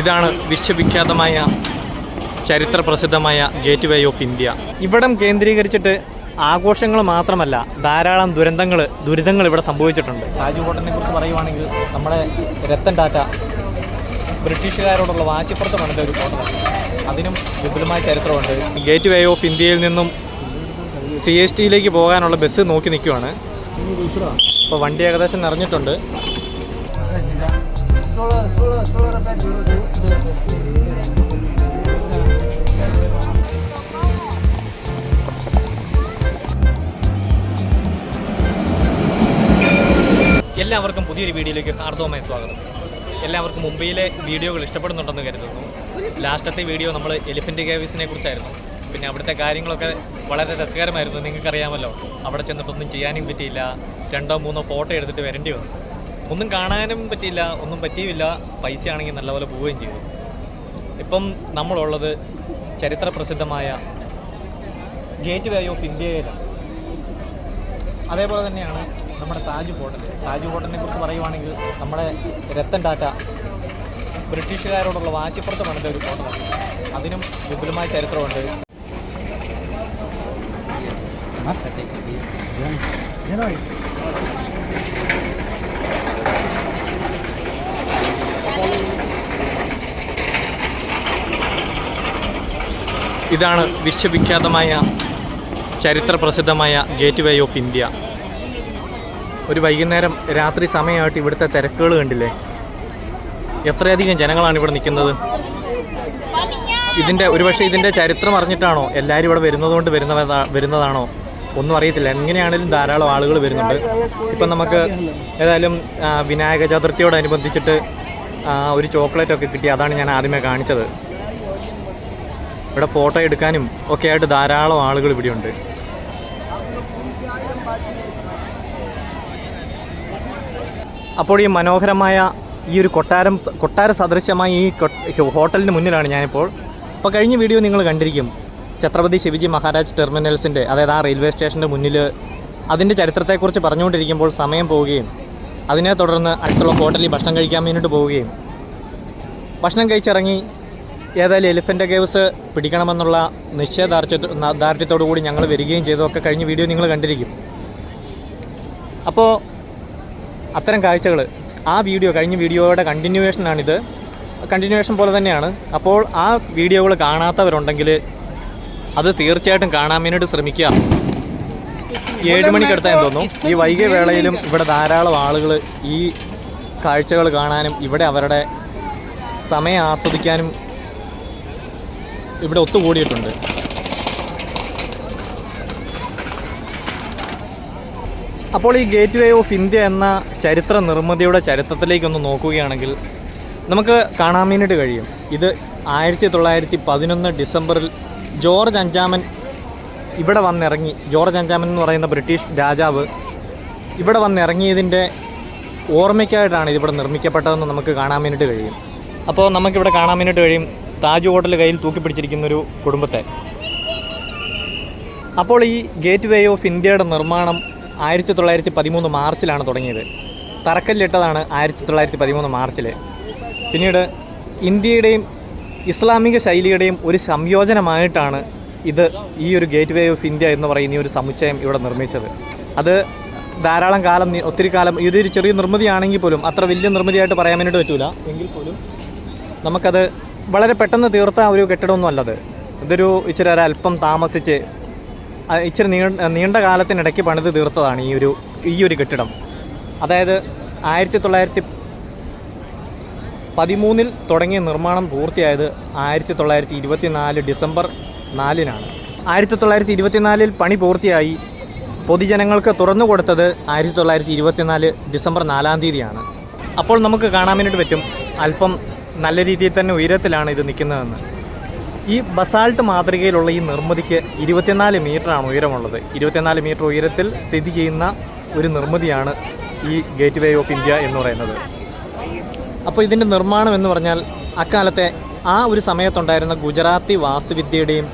ഇതാണ് വിശ്വവിഖ്യാതമായ ചരിത്ര പ്രസിദ്ധമായ ഗേറ്റ് വേ ഓഫ് ഇന്ത്യ. ഇവിടം കേന്ദ്രീകരിച്ചിട്ട് ആഘോഷങ്ങൾ മാത്രമല്ല ധാരാളം ദുരന്തങ്ങൾ ദുരിതങ്ങൾ ഇവിടെ സംഭവിച്ചിട്ടുണ്ട്. രാജ്കോട്ടിനെ കുറിച്ച് പറയുവാണെങ്കിൽ നമ്മുടെ രത്തൻ ടാറ്റ ബ്രിട്ടീഷുകാരോടുള്ള വാശിപ്പുറത്ത് പണിത ഒരു കോട്ടയാണ് അതിനും വിപുലമായ ചരിത്രമുണ്ട്. ഗേറ്റ് വേ ഓഫ് ഇന്ത്യയിൽ നിന്നും സി എസ് ടിയിലേക്ക് പോകാനുള്ള ബസ് നോക്കി നിൽക്കുവാണ്. അപ്പോൾ വണ്ടി ഏകദേശം നിറഞ്ഞിട്ടുണ്ട്. എല്ലാവർക്കും പുതിയൊരു വീഡിയോയിലേക്ക് ഹാർദവുമായി സ്വാഗതം. എല്ലാവർക്കും മുംബൈയിലെ വീഡിയോകൾ ഇഷ്ടപ്പെടുന്നുണ്ടെന്ന് കരുതുന്നു. ലാസ്റ്റത്തെ വീഡിയോ നമ്മൾ എലിഫന്റ് കേവീസിനെ കുറിച്ചായിരുന്നു. പിന്നെ അവിടുത്തെ കാര്യങ്ങളൊക്കെ വളരെ രസകരമായിരുന്നു. നിങ്ങൾക്കറിയാമല്ലോ. അവിടെ ചെന്നിട്ടൊന്നും ചെയ്യാനും പറ്റിയില്ല. രണ്ടോ മൂന്നോ ഫോട്ടോ എടുത്തിട്ട് വരേണ്ടി വന്നു. ഒന്നും കാണാനും പറ്റിയില്ല ഒന്നും പറ്റിയുമില്ല. പൈസ ആണെങ്കിൽ നല്ലപോലെ പോവുകയും ചെയ്തു. ഇപ്പം നമ്മളുള്ളത് ചരിത്ര പ്രസിദ്ധമായ ഗേറ്റ് വേ ഓഫ് ഇന്ത്യയിലാണ് അതേപോലെ തന്നെയാണ് നമ്മുടെ താജ് ഹോട്ടൽ. താജ് ഹോട്ടലിനെ കുറിച്ച് പറയുവാണെങ്കിൽ നമ്മുടെ രത്തൻ ടാറ്റ ബ്രിട്ടീഷുകാരോടുള്ള വാശിപ്പുറത്ത് പണിത ഒരു ഹോട്ടലാണ്. അതിനും വിപുലമായ ചരിത്രമുണ്ട്. ഇതാണ് വിശ്വവിഖ്യാതമായ ചരിത്ര പ്രസിദ്ധമായ ഗേറ്റ് വേ ഓഫ് ഇന്ത്യ. ഒരു വൈകുന്നേരം രാത്രി സമയമായിട്ട് ഇവിടുത്തെ തിരക്കുകൾ കണ്ടില്ലേ? എത്രയധികം ജനങ്ങളാണ് ഇവിടെ നിൽക്കുന്നത്? ഇതിന്റെ ഒരുപക്ഷെ ഇതിന്റെ ചരിത്രം അറിഞ്ഞിട്ടാണോ എല്ലാവരും ഇവിടെ വരുന്നതുകൊണ്ട് വരുന്നതാ വരുന്നതാണോ? ഒന്നും അറിയത്തില്ല. എങ്ങനെയാണെങ്കിലും ധാരാളം ആളുകൾ വരുന്നുണ്ട്. ഇപ്പം നമുക്ക് ഏതായാലും വിനായക ചതുർത്ഥിയോടനുബന്ധിച്ചിട്ട് ഒരു ചോക്ലേറ്റ് ഒക്കെ കിട്ടി. അതാണ് ഞാൻ ആദ്യമേ കാണിച്ചത്. ഇവിടെ ഫോട്ടോ എടുക്കാനും ഒക്കെ ആയിട്ട് ധാരാളം ആളുകൾ ഇവിടെയുണ്ട്. അപ്പോൾ ഈ മനോഹരമായ ഈ ഒരു കൊട്ടാരം കൊട്ടാര സദൃശ്യമായ ഈ ഹോട്ടലിന് മുന്നിലാണ് ഞാനിപ്പോൾ. അപ്പോൾ കഴിഞ്ഞ വീഡിയോ നിങ്ങൾ കണ്ടിരിക്കും. ഛത്രപതി ശിവജി മഹാരാജ് ടെർമിനൽസിന്റെ അതായത് ആ റെയിൽവേ സ്റ്റേഷന്റെ മുന്നിൽ അതിന്റെ ചരിത്രത്തെക്കുറിച്ച് പറഞ്ഞുകൊണ്ടിരിക്കുമ്പോൾ സമയം പോവുകയും അതിനെ തുടർന്ന് അടുത്തുള്ള ഹോട്ടലിൽ ഭക്ഷണം കഴിക്കാൻ വേണ്ടിയിട്ട് പോവുകയും. ഭക്ഷണം കഴിച്ചിറങ്ങി ഏതായാലും എലിഫന്റ് കേവ്സ് പിടിക്കണമെന്നുള്ള നിശ്ചയദാർഢ്യ ദാർഢ്യത്തോടു കൂടി ഞങ്ങൾ വരികയും ചെയ്തതൊക്കെ കഴിഞ്ഞ വീഡിയോ നിങ്ങൾ കണ്ടിരിക്കും. അപ്പോൾ അത്തരം കാഴ്ചകൾ ആ വീഡിയോ കഴിഞ്ഞ വീഡിയോയുടെ കണ്ടിന്യൂവേഷനാണിത് കണ്ടിന്യൂവേഷൻ പോലെ തന്നെയാണ്. അപ്പോൾ ആ വീഡിയോകൾ കാണാത്തവരുണ്ടെങ്കിൽ അത് തീർച്ചയായിട്ടും കാണാൻ വേണ്ടിയിട്ട് ശ്രമിക്കുക. ഏഴ് മണിക്കടുത്തായെന്ന് തോന്നുന്നു. ഈ വൈകിയ വേളയിലും ഇവിടെ ധാരാളം ആളുകൾ ഈ കാഴ്ചകൾ കാണാനും ഇവിടെ അവരുടെ സമയം ആസ്വദിക്കാനും ഇവിടെ ഒത്തുകൂടിയിട്ടുണ്ട്. അപ്പോൾ ഈ ഗേറ്റ് വേ ഓഫ് ഇന്ത്യ എന്ന ചരിത്ര നിർമ്മിതിയുടെ ചരിത്രത്തിലേക്കൊന്ന് നോക്കുകയാണെങ്കിൽ നമുക്ക് കാണാൻ വേണ്ടിയിട്ട് കഴിയും. ഇത് ആയിരത്തി തൊള്ളായിരത്തി പതിനൊന്ന് ഡിസംബറിൽ ജോർജ് അഞ്ചാമൻ ഇവിടെ വന്നിറങ്ങി. ജോർജ് അഞ്ചാമൻ എന്ന് പറയുന്ന ബ്രിട്ടീഷ് രാജാവ് ഇവിടെ വന്നിറങ്ങിയതിന്റെ ഓർമ്മയ്ക്കായിട്ടാണ് ഇതിവിടെ നിർമ്മിക്കപ്പെട്ടതെന്ന് നമുക്ക് കാണാൻ വേണ്ടിയിട്ട് കഴിയും. അപ്പോൾ നമുക്കിവിടെ കാണാൻ വേണ്ടിയിട്ട് കഴിയും താജ് ഹോട്ടൽ കയ്യിൽ തൂക്കിപ്പിടിച്ചിരിക്കുന്നൊരു കുടുംബത്തെ. അപ്പോൾ ഈ ഗേറ്റ് വേ ഓഫ് ഇന്ത്യയുടെ നിർമ്മാണം ആയിരത്തി തൊള്ളായിരത്തി പതിമൂന്ന് മാർച്ചിലാണ് തുടങ്ങിയത്. തറക്കല്ലിട്ടതാണ് ആയിരത്തി തൊള്ളായിരത്തി പതിമൂന്ന് മാർച്ചിൽ പിന്നീട് ഇന്ത്യയുടെയും ഇസ്ലാമിക ശൈലിയുടെയും ഒരു സംയോജനമായിട്ടാണ് ഇത് ഈ ഒരു ഗേറ്റ് വേ ഓഫ് ഇന്ത്യ എന്ന് പറയുന്ന ഈ ഒരു സമുച്ചയം ഇവിടെ നിർമ്മിച്ചത്. അത് ധാരാളം കാലം ഒത്തിരി കാലം ഇതൊരു ചെറിയ നിർമ്മിതിയാണെങ്കിൽ പോലും അത്ര വലിയ നിർമ്മിതിയായിട്ട് പറയാൻ വേണ്ടിയിട്ട് പറ്റൂല. എങ്കിൽ പോലും നമുക്കത് വളരെ പെട്ടെന്ന് തീർത്ത ഒരു കെട്ടിടമൊന്നും അല്ലത് ഇതൊരു ഇച്ചിരി ഒരല്പം താമസിച്ച് ഇച്ചിരി നീണ്ട നീണ്ട കാലത്തിനിടയ്ക്ക് പണിത് തീർത്തതാണ് ഈ ഒരു ഈ ഒരു കെട്ടിടം. അതായത് ആയിരത്തി തൊള്ളായിരത്തി പതിമൂന്നിൽ തുടങ്ങിയ നിർമ്മാണം പൂർത്തിയായത് ആയിരത്തി തൊള്ളായിരത്തി ഇരുപത്തി നാല് ഡിസംബർ നാലിനാണ്. ആയിരത്തി തൊള്ളായിരത്തി ഇരുപത്തിനാലിൽ പണി പൂർത്തിയായി. പൊതുജനങ്ങൾക്ക് തുറന്നു കൊടുത്തത് ആയിരത്തി തൊള്ളായിരത്തി ഇരുപത്തിനാല് ഡിസംബർ നാലാം തീയതിയാണ്. അപ്പോൾ നമുക്ക് കാണാൻ വേണ്ടിയിട്ട് പറ്റും അല്പം നല്ല രീതിയിൽ തന്നെ ഉയരത്തിലാണ് ഇത് നിൽക്കുന്നതെന്ന്. ഈ ബസാൾട്ട് മാതൃകയിലുള്ള ഈ നിർമ്മിതിക്ക് ഇരുപത്തിനാല് മീറ്ററാണ് ഉയരമുള്ളത്. ഇരുപത്തിനാല് മീറ്റർ ഉയരത്തിൽ സ്ഥിതി ചെയ്യുന്ന ഒരു നിർമ്മിതിയാണ് ഈ ഗേറ്റ് വേ ഓഫ് ഇന്ത്യ എന്ന് പറയുന്നത്. അപ്പോൾ ഇതിന്റെ നിർമ്മാണം എന്ന് പറഞ്ഞാൽ അക്കാലത്തെ ആ ഒരു സമയത്തുണ്ടായിരുന്ന ഗുജറാത്തി വാസ്തുവിദ്യയുടെയും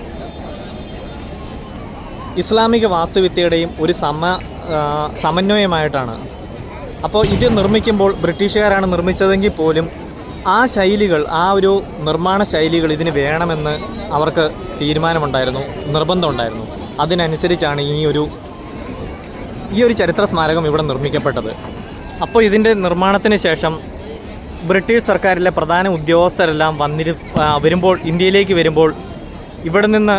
ഇസ്ലാമിക വാസ്തുവിദ്യയുടെയും ഒരു സമ സമന്വയമായിട്ടാണ്. അപ്പോൾ ഇത് നിർമ്മിക്കുമ്പോൾ ബ്രിട്ടീഷുകാരാണ് നിർമ്മിച്ചതെങ്കിൽ പോലും ആ ശൈലികൾ ആ ഒരു നിർമ്മാണ ശൈലികൾ ഇതിന് വേണമെന്ന് അവർക്ക് തീരുമാനമുണ്ടായിരുന്നു നിർബന്ധമുണ്ടായിരുന്നു. അതിനനുസരിച്ചാണ് ഈ ഒരു ഈ ഒരു ചരിത്ര സ്മാരകം ഇവിടെ നിർമ്മിക്കപ്പെട്ടത്. അപ്പോൾ ഇതിന്റെ നിർമ്മാണത്തിന് ശേഷം ബ്രിട്ടീഷ് സർക്കാരിലെ പ്രധാന ഉദ്യോഗസ്ഥരെല്ലാം വന്നിരു വരുമ്പോൾ ഇന്ത്യയിലേക്ക് വരുമ്പോൾ ഇവിടെ നിന്ന്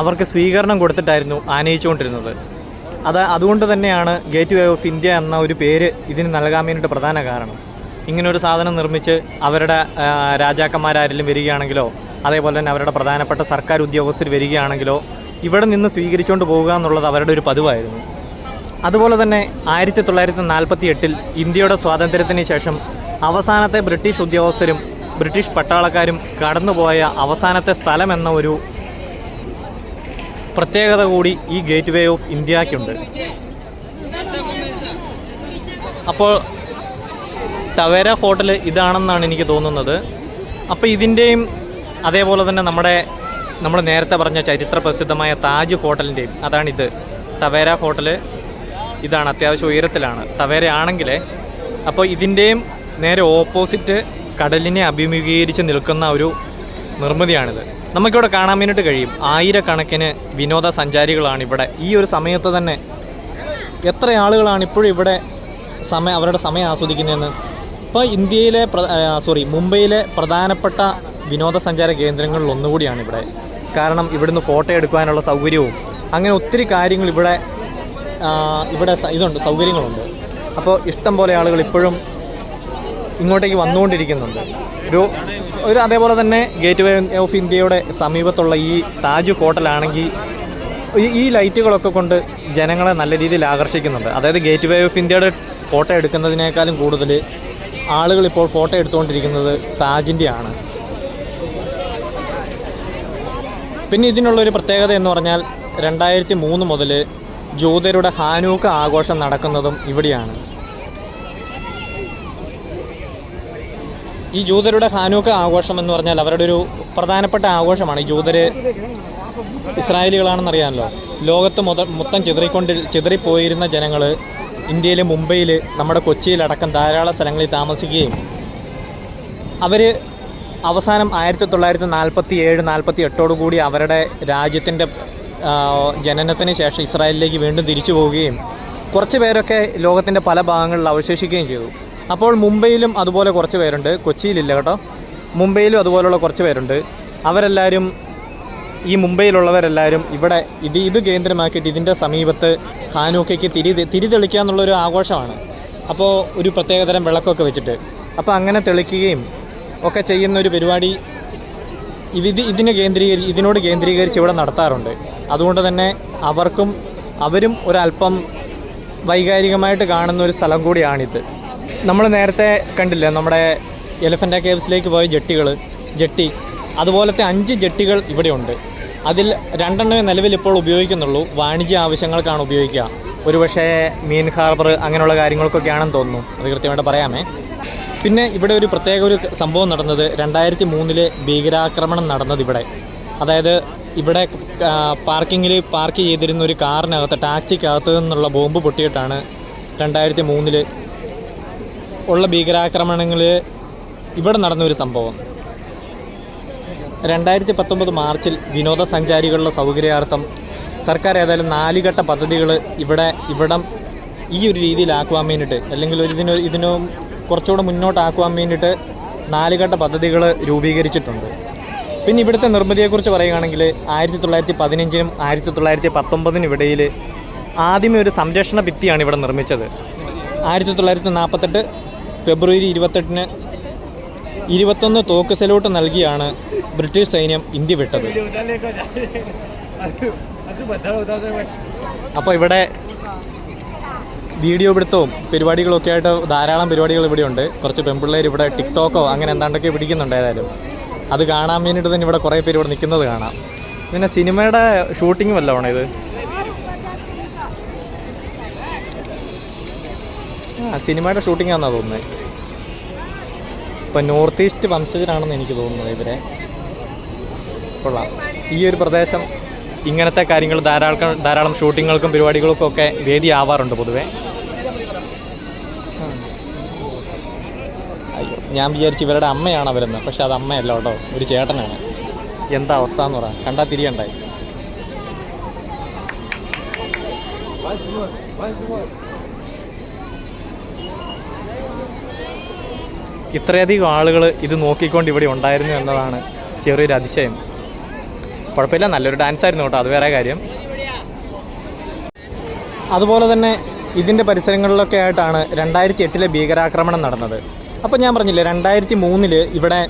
അവർക്ക് സ്വീകരണം കൊടുത്തിട്ടായിരുന്നു ആനയിച്ചുകൊണ്ടിരുന്നത്. അത് അതുകൊണ്ട് തന്നെയാണ് ഗേറ്റ് വേ ഓഫ് ഇന്ത്യ എന്ന ഒരു പേര് ഇതിന് നൽകാൻ പ്രധാന കാരണം. ഇങ്ങനെ ഒരു സാധനം നിർമ്മിച്ച് അവരുടെ രാജാക്കന്മാരാരെങ്കിലും വരികയാണെങ്കിലോ അതേപോലെ തന്നെ അവരുടെ പ്രധാനപ്പെട്ട സർക്കാർ ഉദ്യോഗസ്ഥർ വരികയാണെങ്കിലോ ഇവിടെ നിന്ന് സ്വീകരിച്ചുകൊണ്ട് പോവുക എന്നുള്ളത് അവരുടെ ഒരു പതിവായിരുന്നു. അതുപോലെ തന്നെ ആയിരത്തി തൊള്ളായിരത്തി നാൽപ്പത്തി എട്ടിൽ ഇന്ത്യയുടെ സ്വാതന്ത്ര്യത്തിന് ശേഷം അവസാനത്തെ ബ്രിട്ടീഷ് ഉദ്യോഗസ്ഥരും ബ്രിട്ടീഷ് പട്ടാളക്കാരും കടന്നുപോയ അവസാനത്തെ സ്ഥലം എന്ന ഒരു പ്രത്യേകത കൂടി ഈ ഗേറ്റ് വേ ഓഫ് ഇന്ത്യക്കുണ്ട് അപ്പോൾ ടവേര ഹോട്ടൽ ഇതാണെന്നാണ് എനിക്ക് തോന്നുന്നത്. അപ്പോൾ ഇതിന്റെയും അതേപോലെ തന്നെ നമ്മുടെ നമ്മൾ നേരത്തെ പറഞ്ഞ ചരിത്ര പ്രസിദ്ധമായ താജ് ഹോട്ടലിന്റെയും അതാണിത്. ടവേര ഹോട്ടൽ ഇതാണ് അത്യാവശ്യം ഉയരത്തിലാണ്. ടവേര ആണെങ്കിൽ അപ്പോൾ ഇതിന്റെയും നേരെ ഓപ്പോസിറ്റ് കടലിനെ അഭിമുഖീകരിച്ച് നിൽക്കുന്ന ഒരു നിർമ്മിതിയാണിത്. നമുക്കിവിടെ കാണാൻ വേണ്ടിയിട്ട് കഴിയും. ആയിരക്കണക്കിന് വിനോദസഞ്ചാരികളാണ് ഇവിടെ. ഈ ഒരു സമയത്ത് തന്നെ എത്ര ആളുകളാണ് ഇപ്പോഴും ഇവിടെ സമയം അവരുടെ സമയം ആസ്വദിക്കുന്നതെന്ന് ഇപ്പോൾ ഇന്ത്യയിലെ സോറി മുംബൈയിലെ പ്രധാനപ്പെട്ട വിനോദസഞ്ചാര കേന്ദ്രങ്ങളിൽ ഒന്നുകൂടിയാണ് ഇവിടെ. കാരണം ഇവിടുന്ന് ഫോട്ടോ എടുക്കാനുള്ള സൗകര്യവും അങ്ങനെ ഒത്തിരി കാര്യങ്ങൾ ഇവിടെ ഇവിടെ ഇതുണ്ട് സൗകര്യങ്ങളുണ്ട്. അപ്പോൾ ഇഷ്ടം പോലെ ആളുകൾ ഇപ്പോഴും ഇങ്ങോട്ടേക്ക് വന്നുകൊണ്ടിരിക്കുന്നുണ്ട്. ഒരു ഒരു അതേപോലെ തന്നെ ഗേറ്റ് വേ ഓഫ് ഇന്ത്യയുടെ സമീപത്തുള്ള ഈ താജ് ഹോട്ടലാണെങ്കിൽ ഈ- ലൈറ്റുകളൊക്കെ കൊണ്ട് ജനങ്ങളെ നല്ല രീതിയിൽ ആകർഷിക്കുന്നുണ്ട്. അതായത് ഗേറ്റ് വേ ഓഫ് ഇന്ത്യയുടെ ഫോട്ടോ എടുക്കുന്നതിനേക്കാളും കൂടുതൽ ആളുകൾ ഇപ്പോൾ ഫോട്ടോ എടുത്തുകൊണ്ടിരിക്കുന്നത് താജിന്റെ ആണ് പിന്നെ ഇതിനുള്ളൊരു പ്രത്യേകത എന്ന് പറഞ്ഞാൽ രണ്ടായിരത്തി മൂന്ന് മുതൽ ജൂതരുടെ ഹാനൂക്ക ആഘോഷം നടക്കുന്നതും ഇവിടെയാണ്. ഈ ജൂതരുടെ ഹാനൂക്ക ആഘോഷം എന്ന് പറഞ്ഞാൽ അവരുടെ ഒരു പ്രധാനപ്പെട്ട ആഘോഷമാണ്. ഈ ജൂതര് ഇസ്രായേലികളാണെന്നറിയാമല്ലോ. ലോകത്ത് മുത മൊത്തം ചിതറിക്കൊണ്ട് ചിതറിപ്പോയിരുന്ന ജനങ്ങൾ ഇന്ത്യയിൽ മുംബൈയിൽ നമ്മുടെ കൊച്ചിയിലടക്കം ധാരാളം സ്ഥലങ്ങളിൽ താമസിക്കുകയും അവർ അവസാനം ആയിരത്തി തൊള്ളായിരത്തി നാൽപ്പത്തി ഏഴ് നാൽപ്പത്തി എട്ടോടു കൂടി അവരുടെ രാജ്യത്തിന്റെ ജനനത്തിന് ശേഷം ഇസ്രായേലിലേക്ക് വീണ്ടും തിരിച്ചു പോവുകയും കുറച്ച് പേരൊക്കെ ലോകത്തിന്റെ പല ഭാഗങ്ങളിൽ അവശേഷിക്കുകയും ചെയ്തു. അപ്പോൾ മുംബൈയിലും അതുപോലെ കുറച്ച് പേരുണ്ട്. കൊച്ചിയിലില്ല കേട്ടോ. മുംബൈയിലും അതുപോലെയുള്ള കുറച്ച് പേരുണ്ട്. അവരെല്ലാവരും ഈ മുംബൈയിലുള്ളവരെല്ലാവരും ഇവിടെ ഇത് ഇത് കേന്ദ്രമാക്കിയിട്ട് ഇതിന്റെ സമീപത്ത് ഹാനൂക്കയ്ക്ക് തിരി തിരി തെളിക്കുക എന്നുള്ളൊരു ആഘോഷമാണ്. അപ്പോൾ ഒരു പ്രത്യേകതരം വിളക്കൊക്കെ വെച്ചിട്ട്. അപ്പോൾ അങ്ങനെ തെളിക്കുകയും ഒക്കെ ചെയ്യുന്ന ഒരു പരിപാടി ഇത് ഇതിനെ കേന്ദ്രീകരിച്ച് ഇതിനോട് കേന്ദ്രീകരിച്ച് ഇവിടെ നടത്താറുണ്ട്. അതുകൊണ്ട് തന്നെ അവർക്കും അവരും ഒരല്പം വൈകാരികമായിട്ട് കാണുന്ന ഒരു സ്ഥലം കൂടിയാണിത്. നമ്മൾ നേരത്തെ കണ്ടില്ല നമ്മുടെ എലിഫന്റ കേവ്സിലേക്ക് പോയ ജെട്ടികൾ ജെട്ടി. അതുപോലത്തെ അഞ്ച് ജെട്ടികൾ ഇവിടെയുണ്ട്. അതിൽ രണ്ടെണ്ണമേ നിലവിൽ ഇപ്പോൾ ഉപയോഗിക്കുന്നുള്ളൂ. വാണിജ്യ ആവശ്യങ്ങൾക്കാണ് ഉപയോഗിക്കുക. ഒരുപക്ഷേ മീൻ ഹാർബർ അങ്ങനെയുള്ള കാര്യങ്ങൾക്കൊക്കെയാണെന്ന് തോന്നുന്നു. അത് കൃത്യമായിട്ട് പറയാമേ. പിന്നെ ഇവിടെ ഒരു പ്രത്യേക ഒരു സംഭവം നടന്നത് രണ്ടായിരത്തി മൂന്നിലെ ഭീകരാക്രമണം നടന്നത് ഇവിടെ. അതായത് ഇവിടെ പാർക്കിങ്ങിൽ പാർക്ക് ചെയ്തിരുന്ന ഒരു കാറിനകത്ത് ടാക്സിക്കകത്ത് നിന്നുള്ള ബോംബ് പൊട്ടിയിട്ടാണ് രണ്ടായിരത്തി മൂന്നിൽ ഉള്ള ഭീകരാക്രമണങ്ങളിൽ ഇവിടെ നടന്നൊരു സംഭവം. രണ്ടായിരത്തി പത്തൊമ്പത് മാർച്ചിൽ വിനോദസഞ്ചാരികളുടെ സൗകര്യാർത്ഥം സർക്കാർ ഏതായാലും നാലുഘട്ട പദ്ധതികൾ ഇവിടെ ഇവിടം ഈ ഒരു രീതിയിലാക്കുവാൻ വേണ്ടിയിട്ട് അല്ലെങ്കിൽ ഒരു ഇതിന് ഇതിന് കുറച്ചുകൂടെ മുന്നോട്ടാക്കുവാൻ വേണ്ടിയിട്ട് നാലുഘട്ട പദ്ധതികൾ രൂപീകരിച്ചിട്ടുണ്ട്. പിന്നെ ഇവിടുത്തെ നിർമ്മിതിയെക്കുറിച്ച് പറയുകയാണെങ്കിൽ ആയിരത്തി തൊള്ളായിരത്തി പതിനഞ്ചിനും ആയിരത്തി തൊള്ളായിരത്തി പത്തൊമ്പതിനും ഇടയിൽ ആദ്യമേ ഒരു സംരക്ഷണ ഭിത്തിയാണ് ഇവിടെ നിർമ്മിച്ചത്. ആയിരത്തി തൊള്ളായിരത്തി നാൽപ്പത്തെട്ട് ഫെബ്രുവരി ഇരുപത്തെട്ടിന് ഇരുപത്തൊന്ന് തോക്ക് സലൂട്ട് നൽകിയാണ് ബ്രിട്ടീഷ് സൈന്യം ഇന്ത്യ വിട്ടത്. അപ്പോൾ ഇവിടെ വീഡിയോ പിടുത്തവും പരിപാടികളൊക്കെ ആയിട്ട് ധാരാളം പരിപാടികൾ ഇവിടെ ഉണ്ട് കുറച്ച് പെൺപിള്ളേർ ഇവിടെ ടിക്ടോക്കോ അങ്ങനെ എന്താണ്ടൊക്കെ പിടിക്കുന്നുണ്ട് ഏതായാലും. അത് കാണാൻ വേണ്ടിയിട്ട് തന്നെ ഇവിടെ കുറേ പേര് ഇവിടെ നിൽക്കുന്നത് കാണാം. പിന്നെ സിനിമയുടെ ഷൂട്ടിംഗ് വല്ലതാണോ ഇത്? ആ സിനിമയുടെ ഷൂട്ടിംഗ് ആണെന്നാണ് തോന്നുന്നത് ഇപ്പം നോർത്ത് ഈസ്റ്റ് വംശജരാണെന്ന് എനിക്ക് തോന്നുന്നത് ഇവരെ. കൊള്ളാം. ഈ ഒരു പ്രദേശം ഇങ്ങനത്തെ കാര്യങ്ങൾ ധാരാളം ധാരാളം ഷൂട്ടിങ്ങുകൾക്കും പരിപാടികൾക്കും ഒക്കെ വേദിയാവാറുണ്ട് പൊതുവെ. അയ്യോ ഞാൻ വിചാരിച്ചു ഇവരുടെ അമ്മയാണ് അവരെന്ന് പക്ഷെ അത് അമ്മയല്ല കേട്ടോ ഒരു ചേട്ടനാണ്. എന്താ അവസ്ഥ എന്ന് പറയാം കണ്ടാൽ തിരിയണ്ടായി. ഇത്രയധികം ആളുകൾ ഇത് നോക്കിക്കൊണ്ട് ഇവിടെ ഉണ്ടായിരുന്നു എന്നതാണ് ചെറിയൊരു അതിശയം. കുഴപ്പമില്ല നല്ലൊരു ഡാൻസ് ആയിരുന്നു കേട്ടോ അത് വേറെ കാര്യം. അതുപോലെ തന്നെ ഇതിന്റെ പരിസരങ്ങളിലൊക്കെ ആയിട്ടാണ് രണ്ടായിരത്തി എട്ടിലെ ഭീകരാക്രമണം നടന്നത്. അപ്പോൾ ഞാൻ പറഞ്ഞില്ലേ രണ്ടായിരത്തി മൂന്നിൽ ഇവിടെ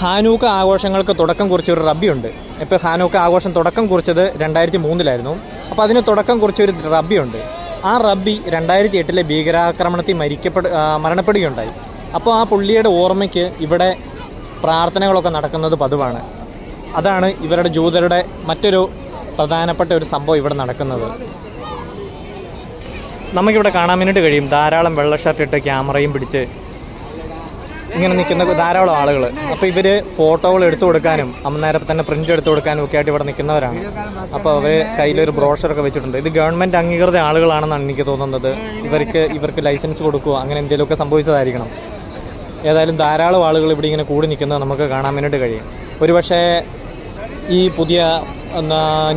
ഹാനൂക്ക ആഘോഷങ്ങൾക്ക് തുടക്കം കുറിച്ചൊരു റബ്ബിയുണ്ട്. ഇപ്പോൾ ഹാനൂക്ക ആഘോഷം തുടക്കം കുറിച്ചത് രണ്ടായിരത്തി മൂന്നിലായിരുന്നു അപ്പോൾ അതിന് തുടക്കം കുറിച്ചൊരു റബ്ബിയുണ്ട്. ആ റബ്ബി രണ്ടായിരത്തി എട്ടിലെ ഭീകരാക്രമണത്തിൽ മരിക്കപ്പെടു മരണപ്പെടുകയുണ്ടായി. അപ്പോൾ ആ പുള്ളിയുടെ ഓർമ്മയ്ക്ക് ഇവിടെ പ്രാർത്ഥനകളൊക്കെ നടക്കുന്നത് പതിവാണ്. അതാണ് ഇവരുടെ ജൂതരുടെ മറ്റൊരു പ്രധാനപ്പെട്ട ഒരു സംഭവം ഇവിടെ നടക്കുന്നത്. നമുക്കിവിടെ കാണാൻ വേണ്ടിയിട്ട് കഴിയും. ധാരാളം വെള്ള ഷർട്ട് ഇട്ട് ക്യാമറയും പിടിച്ച് ഇങ്ങനെ നിൽക്കുന്ന ധാരാളം ആളുകൾ അപ്പോൾ ഇവർ ഫോട്ടോകൾ എടുത്തു കൊടുക്കാനും അന്നേരം തന്നെ പ്രിന്റ് എടുത്തു കൊടുക്കാനും ഒക്കെ ആയിട്ട് ഇവിടെ നിൽക്കുന്നവരാണ്. അപ്പോൾ അവർ കയ്യിലൊരു ബ്രോഷറൊക്കെ വെച്ചിട്ടുണ്ട്. ഇത് ഗവൺമെന്റ് അംഗീകൃത ആളുകളാണെന്നാണ് എനിക്ക് തോന്നുന്നത്. ഇവർക്ക് ഇവർക്ക് ലൈസൻസ് കൊടുക്കുകയോ അങ്ങനെ എന്തെങ്കിലുമൊക്കെ സംഭവിച്ചതായിരിക്കണം. ഏതായാലും ധാരാളം ആളുകൾ ഇവിടെ ഇങ്ങനെ കൂടി നിൽക്കുന്നത് നമുക്ക് കാണാൻ വേണ്ടിയിട്ട് കഴിയും. ഒരുപക്ഷേ ഈ പുതിയ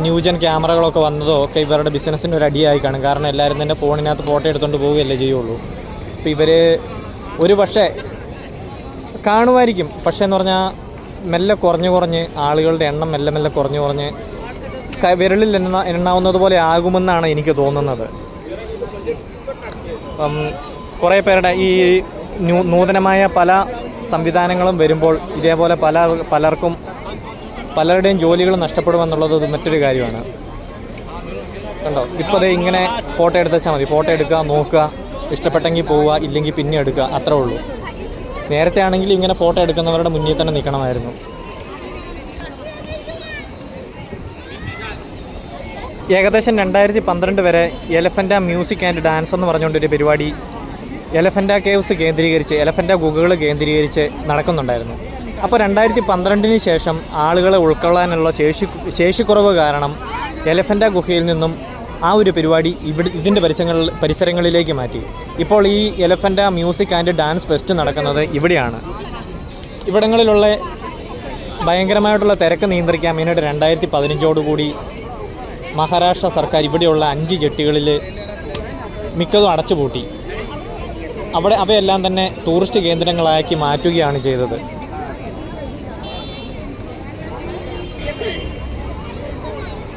ന്യൂജൻ ക്യാമറകളൊക്കെ വന്നതോ ഒക്കെ ഇവരുടെ ബിസിനസ്സിന് ഒരു അടിയായി കാണും. കാരണം എല്ലാവരും തന്നെ ഫോണിനകത്ത് ഫോട്ടോ എടുത്തുകൊണ്ട് പോവുകയല്ലേ ചെയ്യുള്ളൂ. അപ്പോൾ ഇവർ ഒരു പക്ഷേ കാണുമായിരിക്കും. പക്ഷേ എന്ന് പറഞ്ഞാൽ മെല്ലെ കുറഞ്ഞു കുറഞ്ഞ് ആളുകളുടെ എണ്ണം മെല്ലെ മെല്ലെ കുറഞ്ഞു കുറഞ്ഞ് വിരളിൽ എണ്ണ എണ്ണാവുന്നത് പോലെ ആകുമെന്നാണ് എനിക്ക് തോന്നുന്നത്. കുറേ പേരുടെ ഈ നൂതനമായ പല സംവിധാനങ്ങളും വരുമ്പോൾ ഇതേപോലെ പല പലർക്കും പലരുടെയും ജോലികൾ നഷ്ടപ്പെടുമെന്നുള്ളത് മറ്റൊരു കാര്യമാണ്. കണ്ടോ? ഇപ്പോൾ ദേ ഇങ്ങനെ ഫോട്ടോ എടുത്തച്ചാൽ മതി. ഫോട്ടോ എടുക്കുക നോക്കുക ഇഷ്ടപ്പെട്ടെങ്കിൽ പോവുക ഇല്ലെങ്കിൽ പിന്നെ എടുക്കുക അത്രേ ഉള്ളൂ. നേരത്തെ ആണെങ്കിൽ ഇങ്ങനെ ഫോട്ടോ എടുക്കുന്നവരുടെ മുന്നിൽ തന്നെ നിൽക്കണമായിരുന്നു. ഏകദേശം രണ്ടായിരത്തി പന്ത്രണ്ട് വരെ എലഫന്റ മ്യൂസിക് ആൻഡ് ഡാൻസ് എന്ന് പറഞ്ഞുകൊണ്ടൊരു പരിപാടി എലഫന്റ കേവ്സ് കേന്ദ്രീകരിച്ച് എലഫന്റ ഗുഹകൾ കേന്ദ്രീകരിച്ച് നടക്കുന്നുണ്ടായിരുന്നു. അപ്പോൾ രണ്ടായിരത്തി പന്ത്രണ്ടിന് ശേഷം ആളുകളെ ഉൾക്കൊള്ളാനുള്ള ശേഷി ശേഷിക്കുറവ് കാരണം എലഫന്റ ഗുഹയിൽ നിന്നും ആ ഒരു പരിപാടി ഇവിടെ ഇതിന്റെ പരിസരങ്ങളിൽ പരിസരങ്ങളിലേക്ക് മാറ്റി. ഇപ്പോൾ ഈ elephant music and dance fest നടക്കുന്നത് ഇവിടെയാണ്. ഇവിടങ്ങളിലുള്ള ഭയങ്കരമായിട്ടുള്ള തിരക്ക് നിയന്ത്രിക്കാൻ വേണ്ടിയിട്ട് രണ്ടായിരത്തി പതിനഞ്ചോടുകൂടി മഹാരാഷ്ട്ര സർക്കാർ ഇവിടെയുള്ള അഞ്ച് ജെട്ടികളിൽ മിക്കതും അടച്ചുപൂട്ടി. അവിടെ അവയെല്ലാം തന്നെ ടൂറിസ്റ്റ് കേന്ദ്രങ്ങളാക്കി മാറ്റുകയാണ് ചെയ്തത്.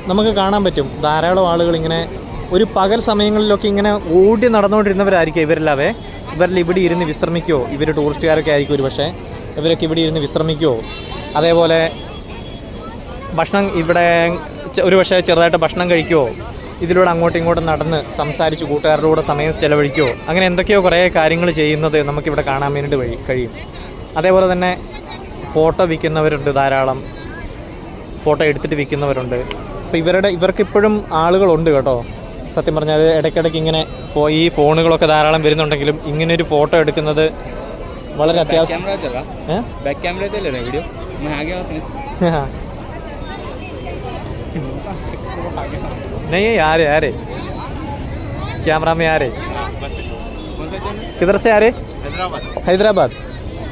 നമുക്ക് കാണാൻ പറ്റും. ധാരാളം ആളുകൾ ഇങ്ങനെ ഒരു പകൽ സമയങ്ങളിലൊക്കെ ഇങ്ങനെ ഓടി നടന്നുകൊണ്ടിരുന്നവരായിരിക്കും ഇവരെല്ലാവേ. ഇവരിൽ ഇവിടെ ഇരുന്ന് വിശ്രമിക്കുമോ ഇവർ ടൂറിസ്റ്റുകാരൊക്കെ ആയിരിക്കും ഒരു പക്ഷേ. ഇവരൊക്കെ ഇവിടെ ഇരുന്ന് വിശ്രമിക്കുമോ അതേപോലെ ഭക്ഷണം ഇവിടെ ഒരു പക്ഷേ ചെറുതായിട്ട് ഭക്ഷണം കഴിക്കുമോ ഇതിലൂടെ അങ്ങോട്ടും ഇങ്ങോട്ടും നടന്ന് സംസാരിച്ച് കൂട്ടുകാരുടെ കൂടെ സമയം ചെലവഴിക്കുമോ അങ്ങനെ എന്തൊക്കെയോ കുറേ കാര്യങ്ങൾ ചെയ്യുന്നത് നമുക്കിവിടെ കാണാൻ വേണ്ടിയിട്ട് വഴി കഴിയും. അതേപോലെ തന്നെ ഫോട്ടോ വിൽക്കുന്നവരുണ്ട് ധാരാളം. ഫോട്ടോ എടുത്തിട്ട് വിൽക്കുന്നവരുണ്ട്. അപ്പോൾ ഇവരുടെ ഇവർക്കിപ്പോഴും ആളുകളുണ്ട് കേട്ടോ. സത്യം പറഞ്ഞാൽ ഇടയ്ക്കിടയ്ക്ക് ഇങ്ങനെ ഈ ഫോണുകളൊക്കെ ധാരാളം വരുന്നുണ്ടെങ്കിലും ഇങ്ങനെ ഒരു ഫോട്ടോ എടുക്കുന്നത് വളരെ അത്യാവശ്യം नहीं रहे, आ रहे। कैमरा में आ रहे। किधर से आ रहे? हैदराबाद। हैदराबाद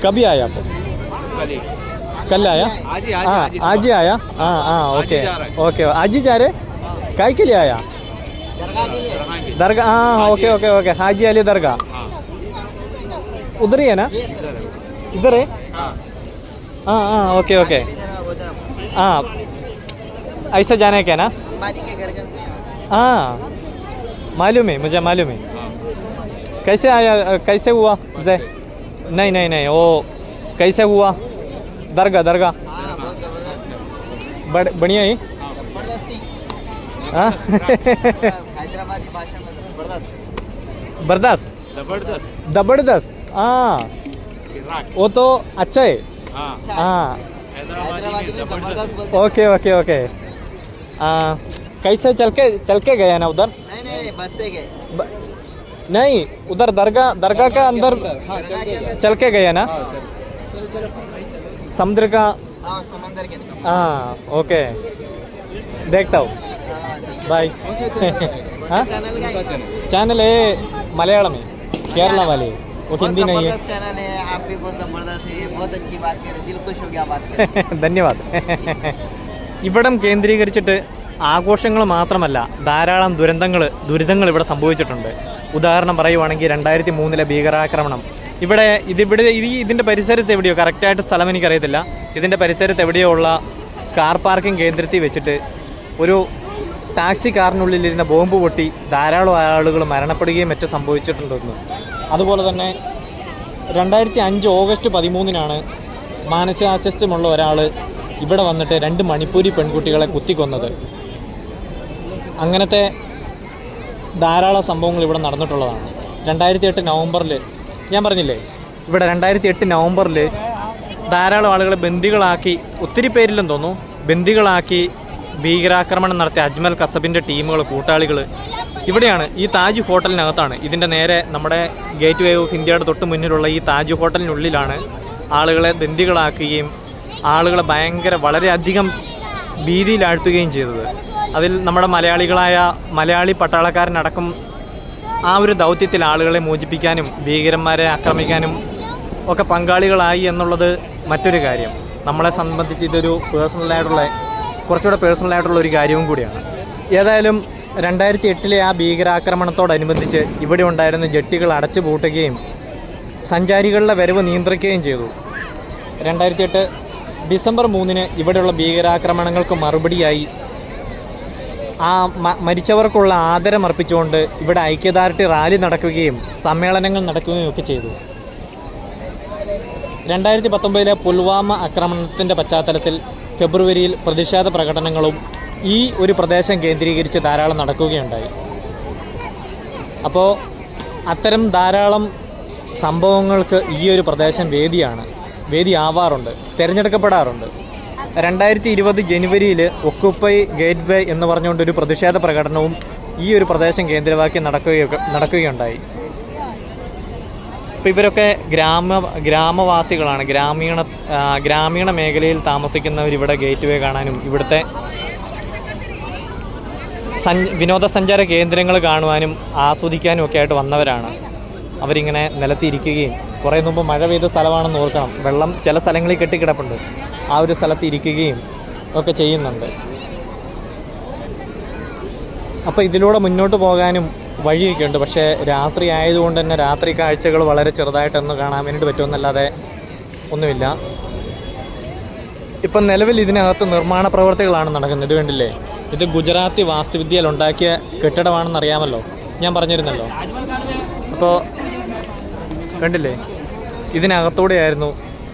कभी आए आप? कल आया? ही, आज हाँ ही आया। हाँ हाँ ओके। ओके, आज ही जा रहे? काय के लिए आया? दरगाह हाँ हाँ okay okay okay. Haji Ali दरगाह। हाँ उधर ही है ना? इधर है। है हाँ? हाँ हाँ ओके ओके। हाँ ऐसा जाने का ना हाँ। मालूम है मुझे मालूम है। हाँ। कैसे आया कैसे हुआ? जय। नहीं नहीं नहीं वो कैसे हुआ? दरगाह दरगाह। बड़ बढ़िया ही। हाँ हैदराबादी भाषा में ज़बरदस्त। बर्दाश्त। ज़बरदस्त। हाँ। वो तो अच्छा है। हाँ। हाँ। ज़बरदस्त ओके ओके ओके। आ, कैसे चल के चल के गए ना उधर? नहीं नहीं नहीं बस से गए। ब, नहीं उधर दरगाह दरगाह के अंदर हाँ, हाँ, चल, के गए। ना? समुद्र का? हाँ, हाँ ओके। देखता हूँ। बाय चैनल है। मलयालम है केरला वाली। वो हिंदी नहीं है। चैनल है आप भी बहुत ज़बरदस्त है। बहुत अच्छी बात कर रहे दिल खुश हो गया बात धन्यवाद। ഇവിടം കേന്ദ്രീകരിച്ചിട്ട് ആഘോഷങ്ങൾ മാത്രമല്ല ധാരാളം ദുരന്തങ്ങൾ ദുരിതങ്ങൾ ഇവിടെ സംഭവിച്ചിട്ടുണ്ട്. ഉദാഹരണം പറയുവാണെങ്കിൽ രണ്ടായിരത്തി മൂന്നിലെ ഭീകരാക്രമണം. ഇവിടെ ഇതിവിടെ ഈ ഇതിന്റെ പരിസരത്ത് എവിടെയോ കറക്റ്റായിട്ട് സ്ഥലം എനിക്കറിയത്തില്ല. ഇതിന്റെ പരിസരത്ത് എവിടെയോ ഉള്ള കാർ പാർക്കിംഗ് കേന്ദ്രത്തിൽ വെച്ചിട്ട് ഒരു ടാക്സി കാറിനുള്ളിലിരുന്ന ബോംബ് പൊട്ടി ധാരാളം ആളുകൾ മരണപ്പെടുകയും മറ്റും സംഭവിച്ചിട്ടുണ്ടെന്ന്. അതുപോലെ തന്നെ രണ്ടായിരത്തി അഞ്ച് ഓഗസ്റ്റ് പതിമൂന്നിനാണ് മാനസികാസ്വസ്ഥ്യമുള്ള ഒരാൾ ഇവിടെ വന്നിട്ട് രണ്ട് മണിപ്പൂരി പെൺകുട്ടികളെ കുത്തിക്കൊന്നത്. അങ്ങനത്തെ ധാരാളം സംഭവങ്ങൾ ഇവിടെ നടന്നിട്ടുള്ളതാണ്. രണ്ടായിരത്തി എട്ട് നവംബറിൽ ഞാൻ പറഞ്ഞില്ലേ ഇവിടെ രണ്ടായിരത്തി എട്ട് നവംബറിൽ ധാരാളം ആളുകളെ ബന്ദികളാക്കി ഒത്തിരി പേരില്ലെന്ന് തോന്നുന്നു ബന്ദികളാക്കി ഭീകരാക്രമണം നടത്തിയ അജ്മൽ കസബിന്റെ ടീമുകൾ കൂട്ടാളികൾ ഇവിടെയാണ് ഈ താജ് ഹോട്ടലിനകത്താണ്. ഇതിന്റെ നേരെ നമ്മുടെ ഗേറ്റ് വേ ഓഫ് ഇന്ത്യയുടെ തൊട്ട് മുന്നിലുള്ള ഈ താജ് ഹോട്ടലിനുള്ളിലാണ് ആളുകളെ ബന്ദികളാക്കുകയും ആളുകളെ ഭയങ്കര വളരെയധികം ഭീതിയിലാഴ്ത്തുകയും ചെയ്തത്. അതിൽ നമ്മുടെ മലയാളികളായ മലയാളി പട്ടാളക്കാരനടക്കം ആ ഒരു ദൗത്യത്തിൽ ആളുകളെ മോചിപ്പിക്കാനും ഭീകരന്മാരെ ആക്രമിക്കാനും ഒക്കെ പങ്കാളികളായി എന്നുള്ളത് മറ്റൊരു കാര്യം. നമ്മളെ സംബന്ധിച്ച് ഇതൊരു പേഴ്സണലായിട്ടുള്ള കുറച്ചുകൂടെ പേഴ്സണലായിട്ടുള്ള ഒരു കാര്യവും കൂടിയാണ്. ഏതായാലും രണ്ടായിരത്തി എട്ടിലെ ആ ഭീകരാക്രമണത്തോടനുബന്ധിച്ച് ഇവിടെ ഉണ്ടായിരുന്ന ജെട്ടികൾ അടച്ചു പൂട്ടുകയും സഞ്ചാരികളുടെ വരവ് നിയന്ത്രിക്കുകയും ചെയ്തു. രണ്ടായിരത്തി എട്ട് ഡിസംബർ മൂന്നിന് ഇവിടെയുള്ള ഭീകരാക്രമണങ്ങൾക്ക് മറുപടിയായി ആ മരിച്ചവർക്കുള്ള ആദരം അർപ്പിച്ചുകൊണ്ട് ഇവിടെ ഐക്യദാർഢ്യ റാലി നടക്കുകയും സമ്മേളനങ്ങൾ നടക്കുകയും ഒക്കെ ചെയ്തു. രണ്ടായിരത്തി പത്തൊമ്പതിലെ പുൽവാമ ആക്രമണത്തിന്റെ പശ്ചാത്തലത്തിൽ ഫെബ്രുവരിയിൽ പ്രതിഷേധ പ്രകടനങ്ങളും ഈ ഒരു പ്രദേശം കേന്ദ്രീകരിച്ച് ധാരാളം നടക്കുകയുണ്ടായി. അപ്പോൾ അത്തരം ധാരാളം സംഭവങ്ങൾക്ക് ഈ ഒരു പ്രദേശം വേദിയാണ്. വേദിയാവാറുണ്ട് തിരഞ്ഞെടുക്കപ്പെടാറുണ്ട്. രണ്ടായിരത്തി ഇരുപത് ജനുവരിയിൽ ഒക്കുപ്പൈ ഗേറ്റ് വേ എന്ന് പറഞ്ഞുകൊണ്ട് ഒരു പ്രതിഷേധ പ്രകടനവും ഈ ഒരു പ്രദേശം കേന്ദ്രമാക്കി നടക്കുകയൊക്കെ നടക്കുകയുണ്ടായി. ഇപ്പോൾ ഇവരൊക്കെ ഗ്രാമ ഗ്രാമവാസികളാണ്. ഗ്രാമീണ ഗ്രാമീണ മേഖലയിൽ താമസിക്കുന്നവർ ഇവിടെ ഗേറ്റ് വേ കാണാനും ഇവിടുത്തെ സഞ്ച വിനോദസഞ്ചാര കേന്ദ്രങ്ങൾ കാണുവാനും ആസ്വദിക്കാനും ഒക്കെ ആയിട്ട് വന്നവരാണ്. അവരിങ്ങനെ നിലത്തിരിക്കുകയും കുറേ മുമ്പ് മഴ പെയ്ത സ്ഥലമാണെന്ന് ഓർക്കണം. വെള്ളം ചില സ്ഥലങ്ങളിൽ കെട്ടിക്കിടപ്പുണ്ട്. ആ ഒരു സ്ഥലത്ത് ഇരിക്കുകയും ഒക്കെ ചെയ്യുന്നുണ്ട്. അപ്പോൾ ഇതിലൂടെ മുന്നോട്ട് പോകാനും വഴിയൊക്കെ ഉണ്ട്. പക്ഷേ രാത്രി ആയതുകൊണ്ട് തന്നെ രാത്രി കാഴ്ചകൾ വളരെ ചെറുതായിട്ടൊന്ന് കാണാൻ വേണ്ടിയിട്ട് പറ്റുമെന്നല്ലാതെ ഒന്നുമില്ല. ഇപ്പം നിലവിൽ ഇതിനകത്ത് നിർമ്മാണ പ്രവർത്തികളാണ് നടക്കുന്നത്. ഇത് കണ്ടില്ലേ? ഇത് ഗുജറാത്തി വാസ്തുവിദ്യയിൽ ഉണ്ടാക്കിയ കെട്ടിടമാണെന്ന് അറിയാമല്ലോ ഞാൻ പറഞ്ഞിരുന്നല്ലോ. അപ്പോൾ കണ്ടില്ലേ? ഇതിനകത്തൂടെയായിരുന്നു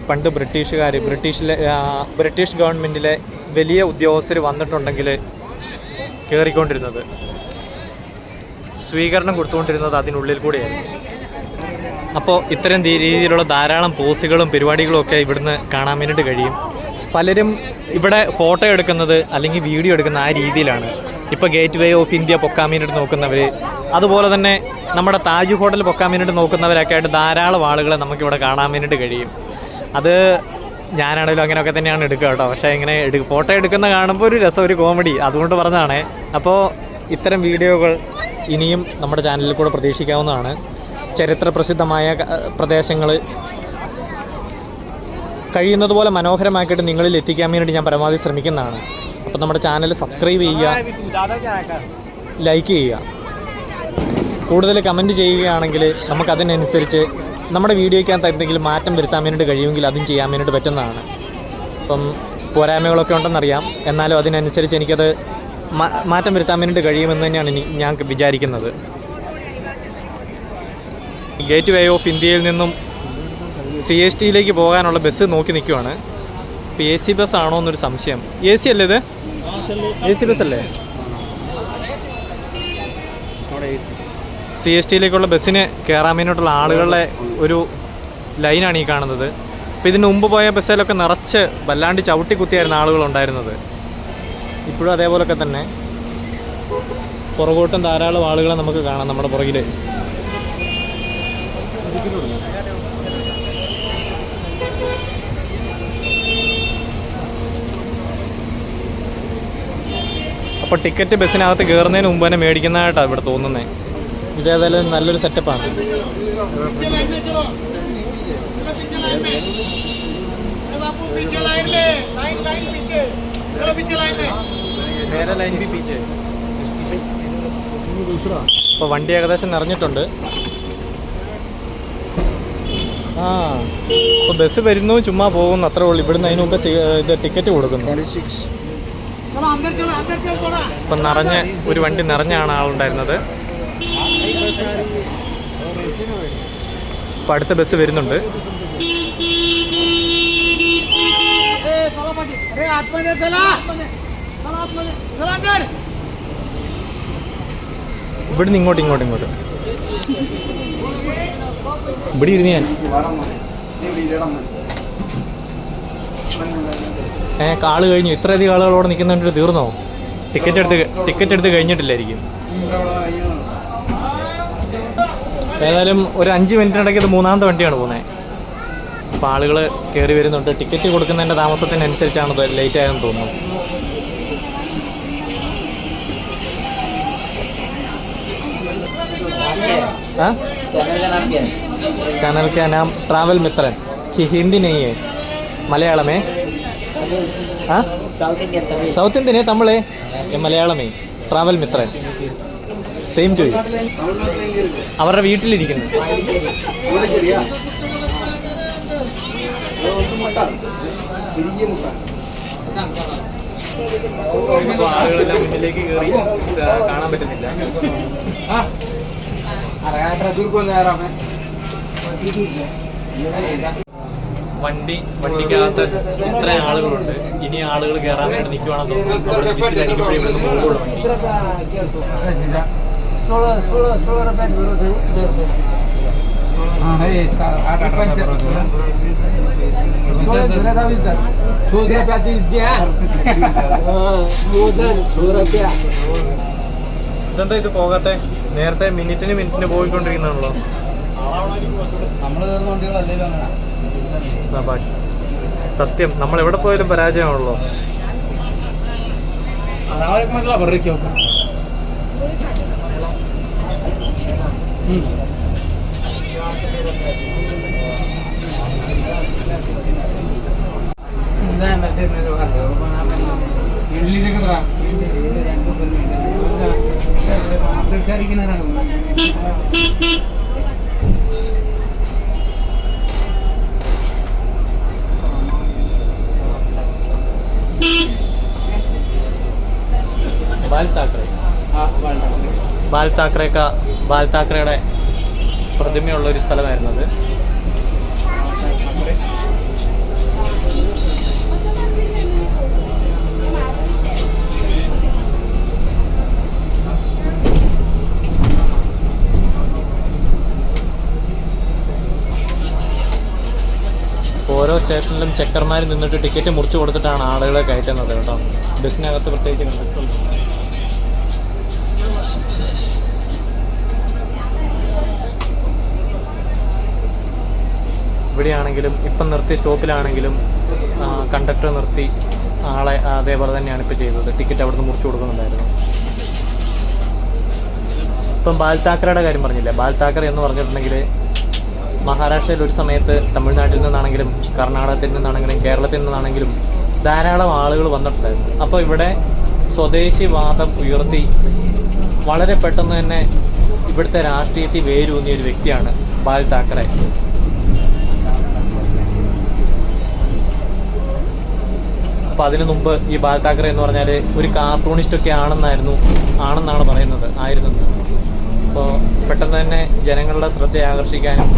പണ്ട് ബ്രിട്ടീഷുകാർ ബ്രിട്ടീഷിലെ ബ്രിട്ടീഷ് ഗവൺമെന്റിലെ വലിയ ഉദ്യോഗസ്ഥർ വന്നിട്ടുണ്ടെങ്കിൽ കയറിക്കൊണ്ടിരുന്നത് സ്വീകരണം കൊടുത്തുകൊണ്ടിരുന്നത് അതിനുള്ളിൽ കൂടെയായിരുന്നു. അപ്പോൾ ഇത്തരം രീതിയിലുള്ള ധാരാളം പോസുകളും പരിപാടികളും ഒക്കെ ഇവിടുന്ന് കാണാൻ വേണ്ടിയിട്ട് കഴിയും. പലരും ഇവിടെ ഫോട്ടോ എടുക്കുന്നത് അല്ലെങ്കിൽ വീഡിയോ എടുക്കുന്ന ആ രീതിയിലാണ്. ഇപ്പോൾ ഗേറ്റ് വേ ഓഫ് ഇന്ത്യ പൊക്കാൻ വേണ്ടിയിട്ട് നോക്കുന്നവർ അതുപോലെ തന്നെ നമ്മുടെ താജ് ഹോട്ടൽ പൊക്കാൻ വേണ്ടിയിട്ട് നോക്കുന്നവരൊക്കെ ആയിട്ട് ധാരാളം ആളുകളെ നമുക്കിവിടെ കാണാൻ വേണ്ടിയിട്ട് കഴിയും. അത് ഞാനാണെങ്കിലും അങ്ങനെയൊക്കെ തന്നെയാണ് എടുക്കുക കേട്ടോ. പക്ഷേ ഇങ്ങനെ എടു ഫോട്ടോ എടുക്കുന്ന കാണുമ്പോൾ ഒരു രസം ഒരു കോമഡി അതുകൊണ്ട് പറഞ്ഞതാണ്. അപ്പോൾ ഇത്തരം വീഡിയോകൾ ഇനിയും നമ്മുടെ ചാനലിൽ കൂടെ പ്രതീക്ഷിക്കാവുന്നതാണ്. ചരിത്ര പ്രസിദ്ധമായ പ്രദേശങ്ങൾ കഴിയുന്നത് പോലെ മനോഹരമാക്കിയിട്ട് നിങ്ങളിൽ എത്തിക്കാൻ വേണ്ടി ഞാൻ പരമാവധി ശ്രമിക്കുന്നതാണ്. അപ്പോൾ നമ്മുടെ ചാനൽ സബ്സ്ക്രൈബ് ചെയ്യുക ലൈക്ക് ചെയ്യുക. കൂടുതൽ കമന്റ് ചെയ്യുകയാണെങ്കിൽ നമുക്കതിനനുസരിച്ച് നമ്മുടെ വീഡിയോയ്ക്കകത്ത് എന്തെങ്കിലും മാറ്റം വരുത്താൻ വേണ്ടിയിട്ട് കഴിയുമെങ്കിൽ അതും ചെയ്യാൻ വേണ്ടിയിട്ട് പറ്റുന്നതാണ്. അപ്പം പോരായ്മകളൊക്കെ ഉണ്ടെന്നറിയാം. എന്നാലും അതിനനുസരിച്ച് എനിക്കത് മാറ്റം വരുത്താൻ വേണ്ടിയിട്ട് കഴിയുമെന്ന് തന്നെയാണ് ഇനി ഞാൻ വിചാരിക്കുന്നത്. ഗേറ്റ് വേ ഓഫ് ഇന്ത്യയിൽ നിന്നും സി എസ് ടിയിലേക്ക് പോകാനുള്ള ബസ് നോക്കി നിൽക്കുവാണ് ഇപ്പോൾ എ സി ബസ് ആണോ എന്നൊരു സംശയം. എ സി അല്ലേ ഇത്? എ സി ബസ് അല്ലേ? സി എസ് ടിയിലേക്കുള്ള ബസ്സിന് കയറാൻ വേണ്ടിയിട്ടുള്ള ആളുകളുടെ ഒരു ലൈനാണ് ഈ കാണുന്നത്. അപ്പോൾ ഇതിന് മുമ്പ് പോയ ബസ്സിലൊക്കെ നിറച്ച് വല്ലാണ്ട് ചവിട്ടി കുത്തിയായിരുന്ന ആളുകളുണ്ടായിരുന്നത്. ഇപ്പോഴും അതേപോലൊക്കെ തന്നെ. പുറകോട്ടും ധാരാളം ആളുകളെ നമുക്ക് കാണാം നമ്മുടെ പുറകിൽ അപ്പോൾ ടിക്കറ്റ് ബസ്സിനകത്ത് കയറുന്നതിന് മുമ്പ് തന്നെ മേടിക്കുന്നതായിട്ടാണ് ഇവിടെ തോന്നുന്നത് ഇതേതായാലും നല്ലൊരു സെറ്റപ്പാണ്. അപ്പോൾ വണ്ടി ഏകദേശം നിറഞ്ഞിട്ടുണ്ട്. ആ അപ്പോൾ ബസ് വരുന്നു ചുമ്മാ പോകുന്നു അത്രേ ഉള്ളൂ. ഇവിടുന്ന് അതിന് മുമ്പ് ഇത് ടിക്കറ്റ് കൊടുക്കുന്നു. ഇപ്പം നിറഞ്ഞ ഒരു വണ്ടി നിറഞ്ഞാണ് ആളുണ്ടായിരുന്നത് ഇപ്പം അടുത്ത ബസ് വരുന്നുണ്ട്. ഇവിടുന്ന് ഇങ്ങോട്ട് ഇങ്ങോട്ട് ഇങ്ങോട്ട്. ഇവിടെ ഇരുന്ന് ഞാൻ. ഏഹ് ആൾ കഴിഞ്ഞു. ഇത്രയധികം ആളുകളോടെ നിൽക്കുന്നുണ്ട് തീർന്നോ? ടിക്കറ്റ് എടുത്ത് ടിക്കറ്റ് എടുത്ത് കഴിഞ്ഞിട്ടില്ലായിരിക്കും. ഏതായാലും ഒരു അഞ്ച് മിനിറ്റിനിടയ്ക്ക് ഇത് മൂന്നാമത്തെ വണ്ടിയാണ് പോകുന്നത്. അപ്പോൾ ആളുകൾ കയറി വരുന്നുണ്ട്. ടിക്കറ്റ് കൊടുക്കുന്നതിന്റെ താമസത്തിനനുസരിച്ചാണ് ലേറ്റ് ആയെന്ന് തോന്നുന്നു. ചാനൽ ക്യാ നാം ട്രാവൽ മിത്രൻ. ഹിന്ദി നെയ്യേ. മലയാളമേ. South Indian Tamil. മലയാളമേ. Travel Mithran. Same to അവരുടെ വീട്ടിലിരിക്കുന്നു. ആളുകളെല്ലാം മുന്നിലേക്ക് കയറി കാണാൻ പറ്റുന്നില്ല വണ്ടി വണ്ടിക്കകത്ത് ഇത്ര ആളുകളുണ്ട് ഇനി ആളുകൾ കയറാൻ വേണ്ടി നിൽക്കുവാണെന്ന് തോന്നുന്നു ഇതെന്താ ഇത് പോകാത്ത നേരത്തെ മിനിറ്റിന് മിനിറ്റിന് പോയിക്കൊണ്ടിരിക്കുന്നാണല്ലോ നമ്മൾ കയറുന്ന വണ്ടികൾ അല്ലെങ്കിലും അങ്ങനെ സബാഷ് സത്യം നമ്മൾ എവിടെ പോയാലും പരാജയമാണല്ലോ ബാൽ താക്കറെ. ബാൽ താക്കറേക്ക ബാൽ താക്കറയുടെ പ്രതിമയുള്ള ഒരു സ്ഥലമായിരുന്നു അത് ഓരോ സ്റ്റേഷനിലും ചെക്കർമാർ നിന്നിട്ട് ടിക്കറ്റ് മുറിച്ചു കൊടുത്തിട്ടാണ് ആളുകളെ കയറ്റുന്നത് കേട്ടോ. ബസ്സിനകത്ത് പ്രത്യേകിച്ച് കണ്ടക്ടർ ഇവിടെയാണെങ്കിലും ഇപ്പം നിർത്തി സ്റ്റോപ്പിലാണെങ്കിലും കണ്ടക്ടർ നിർത്തി ആളെ അതേപോലെ തന്നെയാണ് ഇപ്പോൾ ചെയ്തത്. ടിക്കറ്റ് അവിടുന്ന് മുറിച്ചു കൊടുക്കുന്നുണ്ടായിരുന്നു. ഇപ്പം ബാൽ താക്കറയുടെ കാര്യം പറഞ്ഞില്ലേ? ബാൽ താക്കറെ എന്ന് പറഞ്ഞിട്ടുണ്ടെങ്കിൽ മഹാരാഷ്ട്രയിൽ ഒരു സമയത്ത് തമിഴ്നാട്ടിൽ നിന്നാണെങ്കിലും കർണാടകത്തിൽ നിന്നാണെങ്കിലും കേരളത്തിൽ നിന്നാണെങ്കിലും ധാരാളം ആളുകൾ വന്നിട്ടുണ്ടായിരുന്നു. അപ്പോൾ ഇവിടെ സ്വദേശി വാദം ഉയർത്തി വളരെ പെട്ടെന്ന് തന്നെ ഇവിടുത്തെ രാഷ്ട്രീയത്തിൽ വേരൂന്നിയ ഒരു വ്യക്തിയാണ് ബാൽ താക്കറെ. അപ്പോൾ അതിനു മുമ്പ് ഈ ബാൽ താക്കറെ എന്ന് പറഞ്ഞാൽ ഒരു കാർട്ടൂണിസ്റ്റ് ഒക്കെ ആണെന്നായിരുന്നു ആണെന്നാണ് പറയുന്നത് ആയിരുന്നത്. അപ്പോൾ പെട്ടെന്ന് തന്നെ ജനങ്ങളുടെ ശ്രദ്ധ ആകർഷിക്കാനും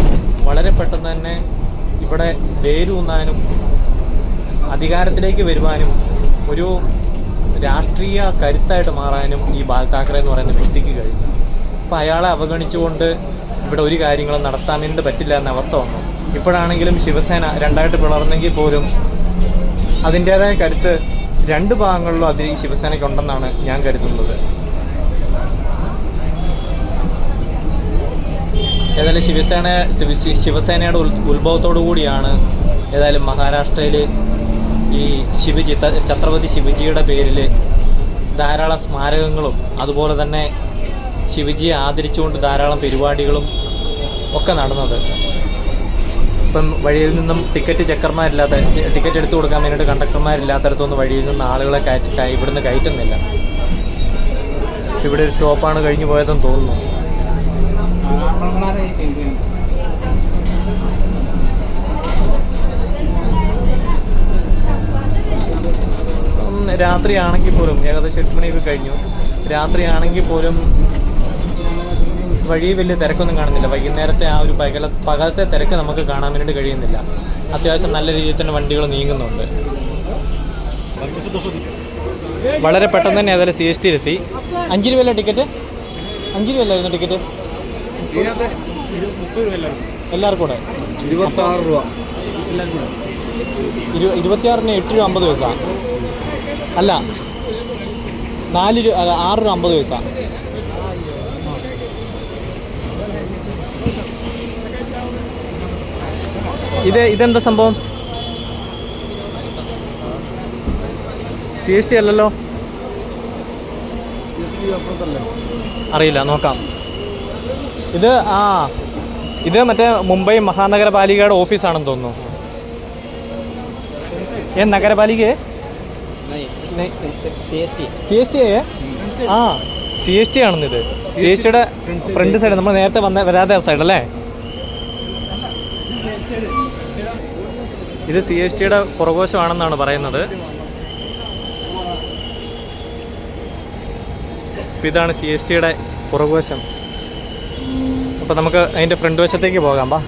വളരെ പെട്ടെന്ന് തന്നെ ഇവിടെ വേരൂന്നാനും അധികാരത്തിലേക്ക് വരുവാനും ഒരു രാഷ്ട്രീയ കരുത്തായിട്ട് മാറാനും ഈ ബാൽ താക്കറെ എന്ന് പറയുന്ന വ്യക്തിക്ക് കഴിഞ്ഞു. അപ്പോൾ അയാളെ അവഗണിച്ചുകൊണ്ട് ഇവിടെ ഒരു കാര്യങ്ങളും നടത്താൻ വേണ്ടി പറ്റില്ല എന്ന അവസ്ഥ വന്നു. ഇപ്പോഴാണെങ്കിലും ശിവസേന രണ്ടായിട്ട് പിളർന്നെങ്കിൽ പോലും അതിന്റേതായ കരുത്ത് രണ്ട് ഭാഗങ്ങളിലും അതിൽ ഈ ശിവസേനയ്ക്കുണ്ടെന്നാണ് ഞാൻ കരുതുന്നത്. ഏതായാലും ശിവസേന ശിവസേനയുടെ ഉത്ഭവത്തോടു കൂടിയാണ് ഏതായാലും മഹാരാഷ്ട്രയിൽ ഈ ശിവജി ഛത്രപതി ശിവജിയുടെ പേരിൽ ധാരാളം സ്മാരകങ്ങളും അതുപോലെ തന്നെ ശിവജിയെ ആദരിച്ചുകൊണ്ട് ധാരാളം പരിപാടികളും ഒക്കെ നടന്നത്. ഇപ്പം വഴിയിൽ നിന്നും ടിക്കറ്റ് ചെക്കർമാരില്ലാത്ത ടിക്കറ്റ് എടുത്തു കൊടുക്കാൻ വേണ്ടിയിട്ട് കണ്ടക്ടർമാരില്ലാത്തടത്തൊന്നും വഴിയിൽ നിന്ന് ആളുകളെ കയറ്റി കയ- ഇവിടുന്ന് കയറ്റുന്നില്ല. ഇവിടെ ഒരു സ്റ്റോപ്പാണ് കഴിഞ്ഞു പോയതെന്ന് തോന്നുന്നു. രാത്രിയാണെങ്കിൽ പോലും ഏകദേശം എട്ട് മണിയൊക്കെ കഴിഞ്ഞു. രാത്രിയാണെങ്കിൽ പോലും വഴി വലിയ തിരക്കൊന്നും കാണുന്നില്ല. വൈകുന്നേരത്തെ ആ ഒരു പകല പകലത്തെ തിരക്ക് നമുക്ക് കാണാൻ വേണ്ടി കഴിയുന്നില്ല. അത്യാവശ്യം നല്ല രീതിയിൽ തന്നെ വണ്ടികൾ നീങ്ങുന്നുണ്ട്. വളരെ പെട്ടെന്ന് തന്നെ ഏതായാലും സി എസ് ടി എത്തി അഞ്ച് രൂപയല്ല ടിക്കറ്റ്? അഞ്ച് രൂപയല്ലായിരുന്നു ടിക്കറ്റ് എല്ലാവർക്കും കൂടെ? ഇരുപത്തി ആറ് രൂപ ഇരു ഇരുപത്തിയാറിന് എട്ട് രൂപ അമ്പത് പൈസ. അല്ല നാല് രൂപ ആറ് രൂപ അമ്പത് പൈസ. ഇത് ഇതെന്താ സംഭവം? സി എസ് ടി അല്ലല്ലോ? അറിയില്ല നോക്കാം. ഇത് ആ ഇത് മറ്റേ മുംബൈ മഹാനഗരപാലികയുടെ ഓഫീസാണെന്ന് തോന്നുന്നു. ഏ നഗരപാലികയെ സി എസ് ടി ആ സി എസ് ടി ആണെന്നിത്. സി എസ് ടിയുടെ ഫ്രണ്ട് സൈഡ്. നമ്മൾ നേരത്തെ വന്ന വരാതെ സൈഡ് അല്ലേ? ഇത് സി എസ് ടിയുടെ പുറകോശമാണെന്നാണ് പറയുന്നത്. ഇതാണ് സി എസ് ടിയുടെ പുറകോശം അപ്പോൾ നമുക്ക് അതിന്റെ ഫ്രണ്ട് വശത്തേക്ക് പോകാം ബാ.